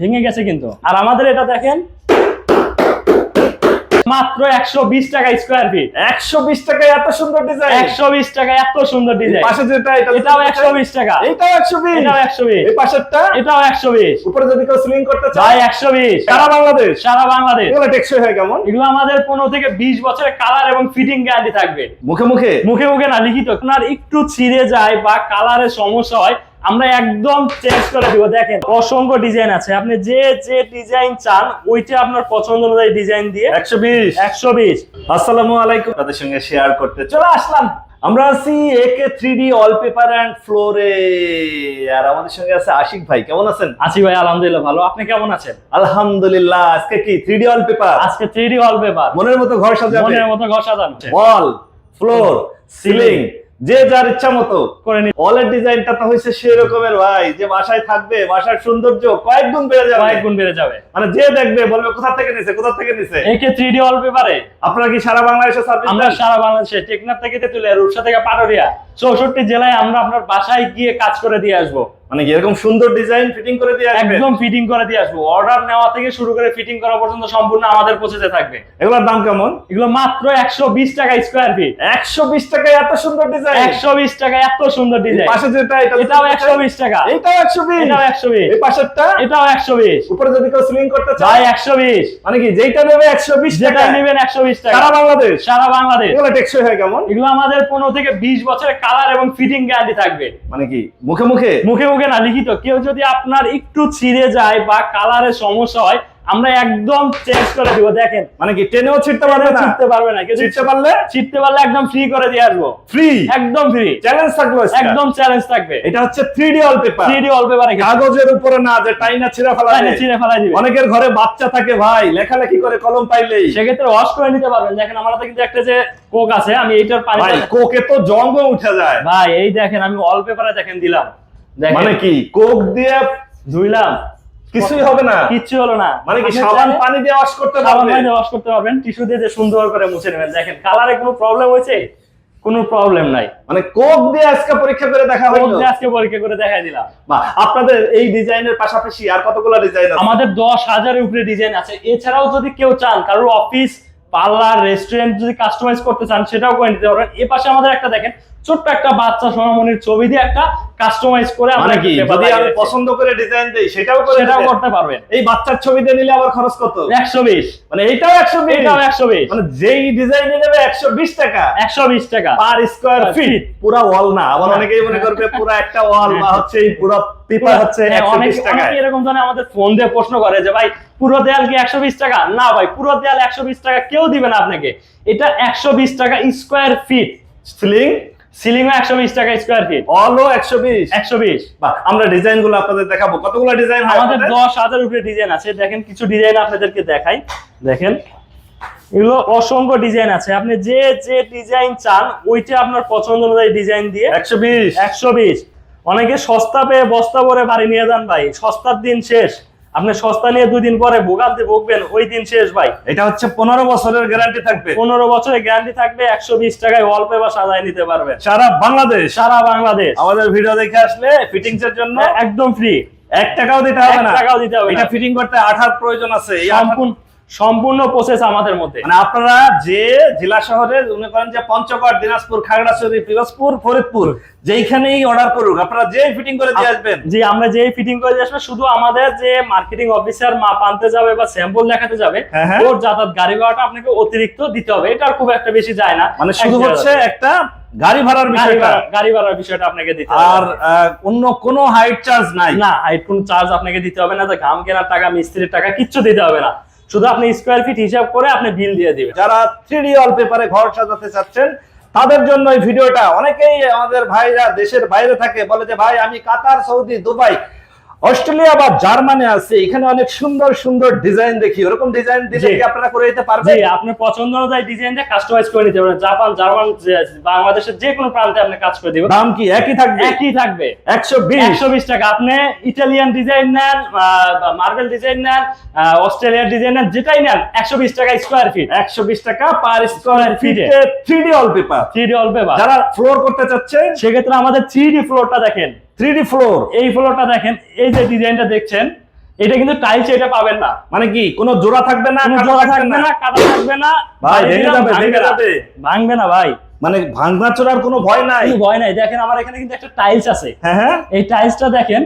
ভেঙে গেছে কিন্তু। আর আমাদের এটা দেখেন মাত্র একশো বিশ টাকা স্কোয়ার ফিট একশো বিশ টাকায় এত সুন্দর ডিজাইন একশো বিশ টাকা এত সুন্দর ডিজাইন পাশে যেটা এটাও একশো বিশ টাকা। এটাও একশো বিশ। এটাও একশো বিশ। এই পাশেরটা? এটাও একশো বিশ। উপরে যদি কেউ সিলিং করতে চায় একশো বিশ। সারা বাংলাদেশ? সারা বাংলাদেশ। এগুলো টেকসই হয় কেমন? এগুলো আমাদের পনেরো থেকে বিশ বছরের কালার এবং ফিটিং গ্যারান্টি থাকবে। মুখে মুখে? মুখে মুখে না লিখিত। আপনার একটু ছিঁড়ে যায় বা কালারের সমস্যা হয় আমরা একদম চেঞ্জ করে দিব। দেখেন অসংখ্য ডিজাইন আছে। আপনি যে যে ডিজাইন চান ওইটা আপনার পছন্দ অনুযায়ী ডিজাইন দিয়ে একশো বিশ। একশো বিশ। আসসালামু আলাইকুম। তাদের সঙ্গে শেয়ার করতে চলে আসলাম। আমরা আছি AK three D all paper and ফ্লোরে আর আমাদের সঙ্গে আছে আশিক ভাই। কেমন আছেন? আছি ভাই আলহামদুলিল্লাহ ভালো। আপনি কেমন আছেন? আলহামদুলিল্লাহ। আজকে কি থ্রি ডি অল পেপার আজকে থ্রি ডি ওয়াল পেপার মনের মতো ঘর সাজাবে মনের মতো ঘর সাজানো। ওয়াল ফ্লোর সিলিং যে যার ইচ্ছা মতো করে নি ওয়ালের ডিজাইনটা তো হয়েছে সেই রকমের ভাই। যে বাসায় থাকবে বাসার সৌন্দর্য কয়েক গুণ বেড়ে যাবে। কয়েক গুণ বেড়ে যাবে। মানে যে দেখবে বলবে কোথা থেকে নিছে কোথা থেকে নিছে? একে থ্রি অল ওয়াল পেপারে আপনারা কি সারা বাংলাদেশে সার্ভিস আমরা সারা বাংলাদেশে টেকনাফ থেকে তেতুলিয়া রূপসা থেকে পাটুরিয়া চৌষট্টি জেলায় আমরা আপনার বাসায় গিয়ে কাজ করে দিয়ে আসব। মানে এরকম সুন্দর ডিজাইন ফিটিং করে দিয়ে আসবে? একদম ফিটিং করে দিয়ে আসব। অর্ডার নেওয়া থেকে শুরু করে ফিটিং করা পর্যন্ত সম্পূর্ণ আমাদের পৌঁছতে থাকবে। এগুলোর দাম কেমন? এগুলো মাত্র একশো বিশ টাকা স্কোয়ার ফিট একশো বিশ টাকায় এত সুন্দর ডিজাইন একশো বিশ টাকা এত সুন্দর ডিজাইন পাশে যেটা এটা এটাও একশো বিশ টাকা। এটাও একশো বিশ। এটাও একশো বিশ। এই পাশেরটা? এটাও একশো বিশ। উপরে যদি কেউ সিলিং করতে চায়? একশো বিশ। মানে কি যেটা নেবে একশো বিশ যেটা টাকা নেবেন একশো বিশ টাকা সারা বাংলাদেশ? সারা বাংলাদেশ। এগুলো টেকসই হয় কেমন? এগুলো আমাদের পনেরো থেকে বিশ বছরের কালার এবং ফিটিং গ্যারান্টি থাকবে। মানে কি মুখে মুখে? মুখে মুখে না লিখিত। কেউ যদি আপনার একটু ছিঁড়ে যায় বা কালারের সমস্যা হয় আমরা একদম চেঞ্জ করে দিব। দেখেন মানে কি টেনেও ছিটতে পারবে না? ছিটতে পারবে না। কেউ ছিটতে পারলে? ছিটতে পারলে একদম ফ্রি করে দিয়ে আসব। ফ্রি একদম ফ্রি চ্যালেঞ্জ আজকে। একদম চ্যালেঞ্জ থাকবে। এটা হচ্ছে three D all paper three D all পেপারে কাগজের উপরে না যে টাইনা ছিঁড়া ফেলা যায়। ছিঁড়ে ফেলাই দিবে। অনেকের ঘরে বাচ্চা থাকে ভাই লেখালেখি করে কলম পাইলেই। সেক্ষেত্রে ওয়াশ করে নিতে পারবেন। দেখেন আমার কিন্তু একটা যে কোক আছে আমি এইটার পানি ভাই কোকে তো জঙ্গ উঠে যায়। ভাই এই দেখেন আমি অল পেপারে দেখেন দিলাম। মানে কি কোক দিয়ে ধুইলাম? কিছুই হবে না। কিচ্ছু হলো না। মানে কি সাবান পানি দিয়ে ওয়াশ করতে সাবান পারবে পানি ওয়াশ করতে পারবেন। টিস্যু দিয়ে যে সুন্দর করে মুছে নেবেন। দেখেন কালারে কোনো প্রবলেম হয়েছে? কোনো প্রবলেম নাই। মানে কোক দিয়ে আজকে পরীক্ষা করে দেখা হলো কোক দিয়ে আজকে পরীক্ষা করে দেখাই দিলাম। বাহ, আপনাদের এই ডিজাইনের পাশাপাশি আর কতগুলো ডিজাইন আছে? আমাদের দশ হাজারের উপরে ডিজাইন আছে। এছাড়াও যদি কেউ চান কারোর অফিস পার্লার রেস্টুরেন্ট যদি কাস্টমাইজ করতে চান সেটাও করে নিতে পারবেন। এ পাশে আমাদের একটা দেখেন ছোট্ট একটা বাচ্চা সোনামণির ছবি দিয়ে একটা কাস্টমাইজ করে আমরা মানে কি যদি আমি পছন্দ করে ডিজাইন দেই সেটাও করে সেটাও করতে পারবেন। এই বাচ্চার ছবি দিয়ে নিলে আবার খরচ কত? একশো বিশ। মানে এইটাও একশো বিশ। এটাও একশো বিশ। মানে যেই ডিজাইন নেবে একশো বিশ টাকা। একশো বিশ টাকা। Per square feet. পুরা ওয়াল না। আবার অনেকেই মনে করবে পুরা একটা ওয়াল বা হচ্ছে এই পুরো পেপার হচ্ছে হ্যাঁ, একশো অনেকে বিশ টাকায়। অনেকে এরকম ধরনের আমাদের ফোন দিয়ে প্রশ্ন করে যে ভাই পুরো দেয়াল কি একশো বিশ টাকা? না ভাই পুরো দেয়াল একশো বিশ টাকা কেউ দিবে না আপনাকে। এটা একশো বিশ টাকা স্কোয়ার ফিট সিলিং সিলিং একশো বিশ টাকা স্কোয়ার ফিট অলও একশো বিশ? একশো বিশ। বাহ, আমরা ডিজাইনগুলো আপনাদের দেখাবো। কতগুলো ডিজাইন আমাদের দশ হাজার উপরে ডিজাইন আছে। দেখেন কিছু ডিজাইন আপনাদেরকে দেখাই। দেখেন এগুলো অসংখ্য ডিজাইন আছে। আপনি যে যে ডিজাইন চান ওইটা আপনার পছন্দ অনুযায়ী ডিজাইন দিয়ে একশো বিশ। একশো বিশ। অনেকে সস্তা পেয়ে বস্তা ভরে বাড়ি নিয়ে যান ভাই। সস্তার দিন শেষ। আপনি সস্তা নিয়ে দুই দিন পরে ভোগান্তি ভুগবেন ওই দিন শেষ ভাই। এটা হচ্ছে পনেরো বছরের গ্যারান্টি থাকবে। পনেরো বছরের গ্যারান্টি থাকবে একশো বিশ টাকায় অল্প বা সাজায় নিতে পারবে সারা বাংলাদেশ। সারা বাংলাদেশ। আমাদের ভিডিও দেখে আসলে ফিটিংস এর জন্য একদম ফ্রি এক টাকাও দিতে হবে না। টাকাও দিতে হবে এটা ফিটিং করতে আঠার প্রয়োজন আছে। সম্পূর্ণ সম্পূর্ণ প্রসেস আমাদের মধ্যে। মানে আপনারা যে জেলা শহরে মনে করেন যে পঞ্চগড় দিনাজপুর খাগড়াছড়ি পিরোজপুর ফরিদপুর যেইখানেই অর্ডার করুক আপনারা যে ফিটিং করে দিয়ে আসবেন। জি আমরা যেই ফিটিং করে দিয়ে আসব শুধু আমাদের যে মার্কেটিং অফিসার মাপ আনতে যাবে বা স্যাম্পল দেখাতে যাবে হ্যাঁ, হ্যাঁ। ওর যাতায়াত গাড়ি ভাড়াটা আপনাকে অতিরিক্ত দিতে হবে। এটা খুব একটা বেশি যায় না। মানে শুধু হচ্ছে একটা গাড়ি ভাড়ার বিষয়টা। গাড়ি ভাড়ার বিষয়টা আপনাকে দিতে আর অন্য কোনো হাইট চার্জ নাই। না হাইট কোন চার্জ আপনাকে দিতে হবে না। যে ঘাম কেনার টাকা মিস্ত্রির টাকা কিচ্ছু দিতে হবে না। শুধু আপনি স্কোয়ার ফিট হিসাব করে আপনি বিল দিয়ে দিবেন। যারা থ্রি অল পেপারে ঘর সাজাতে চাচ্ছেন, তাদের জন্য এই ভিডিওটা অনেকেই আমাদের ভাইরা দেশের বাইরে থাকে, বলে যে, ভাই, আমি কাতার, সৌদি, দুবাই। অস্ট্রেলিয়া বা জার্মানি আছে এখানে অনেক সুন্দর সুন্দর ডিজাইন দেখি। ওরকম ডিজাইন দিলে কি আপনারা করে দিতে পারবেন? জি আপনার পছন্দ অনুযায়ী ডিজাইনটা কাস্টমাইজ করে নিতে পারবেন জাপান জার্মান বাংলাদেশের যে কোনো প্রান্তে আপনি কাজ করে দিবেন। দাম কি একই থাকবে? একই থাকবে। একশো বিশ? একশো বিশ টাকা। আপনি ইটালিয়ান ডিজাইন নেন মার্বেল ডিজাইন নেন অস্ট্রেলিয়ার ডিজাইন নেন যেটাই নেন একশো বিশ টাকা স্কোয়ার ফিট একশো বিশ টাকা পার স্কোয়ার ফিটে three D all paper three D all paper যারা ফ্লোর করতে চাচ্ছে সেক্ষেত্রে আমাদের থ্রি ডি ফ্লোরটা দেখেন। থ্রি ফ্লোর এই ফ্লোরটা দেখেন এই যে ডিজাইনটা দেখছেন এটা কিন্তু টাইলস এটা পাবেন না। মানে কি কোনো জোড়া থাকবে না জোড়া থাকবে না কাটা থাকবে না। ভাই, ভেঙে যাবে, ভেঙে যাবে। ভাঙবে না ভাই। মানে চোরার কোনো ভয় নাই। ভয় নাই। দেখেন আমার এখানে কিন্তু একটা টাইলস আছে। হ্যাঁ হ্যাঁ। এই টাইলসটা দেখেন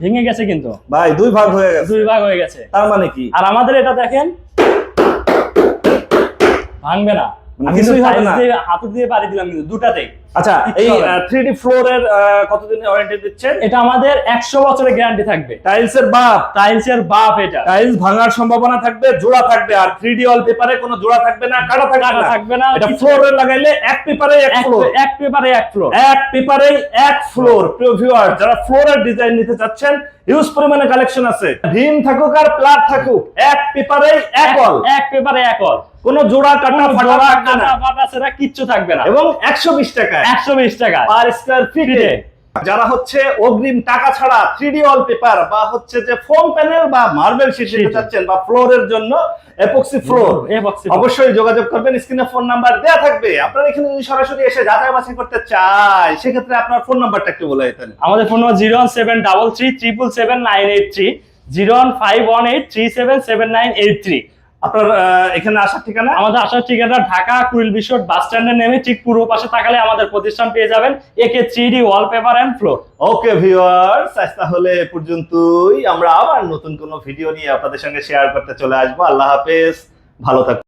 ভেঙে গেছে কিন্তু। ভাই দুই ভাগ হয়ে গেছে। দুই ভাগ হয়ে গেছে। তার মানে কি? আর আমাদের এটা দেখেন ভাঙবে না। মানে কিছুই হবে না? হাতে দিয়ে পাড়ি দিলাম কিন্তু দুটাতেই। আচ্ছা এই। থ্রি ডি ফ্লোরের কতদিনের ওয়ারেন্টি দিচ্ছেন? এটা আমাদের একশো বছরের গ্যারান্টি থাকবে। টাইলসের বাপ। টাইলস এর বাপ এটা। টাইলস ভাঙার সম্ভাবনা থাকবে জোড়া থাকবে আর থ্রি ডি ওয়াল পেপারে কোনো জোড়া থাকবে না কাটা থাকবে না। থাকবে না। এটা ফ্লোরে লাগাইলে এক পেপারে এক ফ্লোর এক পেপারে এক ফ্লোর এক পেপারে এক ফ্লোর প্রিয় ভিউয়ার যারা ফ্লোরের ডিজাইন নিতে চাচ্ছেন হিউজ পরিমাণে কালেকশন আছে। ভীম থাকুক আর প্লাট থাকুক এক পেপারে এক অল এক পেপারে এক অল কোনো জোড়া কাটা ফাটা থাকবে না। সেটা কিচ্ছু থাকবে না। এবং একশো বিশ টাকায় একশো বিশ টাকা পার স্কয়ার ফিটে। যারা হচ্ছে অগ্রিম টাকা ছাড়া থ্রি ডি ওয়াল পেপার বা হচ্ছে যে ফোম প্যানেল বা মার্বেল শিট। চাচ্ছেন বা ফ্লোরের জন্য এপক্সি ফ্লোর। অবশ্যই যোগাযোগ করবেন স্ক্রিনে ফোন নাম্বার দেয়া থাকবে আপনারা এখানে যদি সরাসরি এসে যাচাই বাছাই করতে চাই সেক্ষেত্রে আপনার ফোন নাম্বারটা একটু বলে দিতেন আমাদের phone number zero one seven double three triple seven nine eight three zero one five one eight three seven seven nine eight three আপনার এখানে আসার ঠিকানা? আমাদের আসার ঠিকানা ঢাকা কুইল বিশ্বর বাস স্ট্যান্ডে নেমে ঠিক পূর্ব পাশে তাকালে আমাদের প্রতিষ্ঠান পেয়ে যাবেন AK three D wallpaper and floor okay viewers আজ তাহলে এ পর্যন্তই। আমরা আবার নতুন কোনো ভিডিও নিয়ে আপনাদের সঙ্গে শেয়ার করতে চলে আসব। আল্লাহ হাফেজ ভালো থাকুন।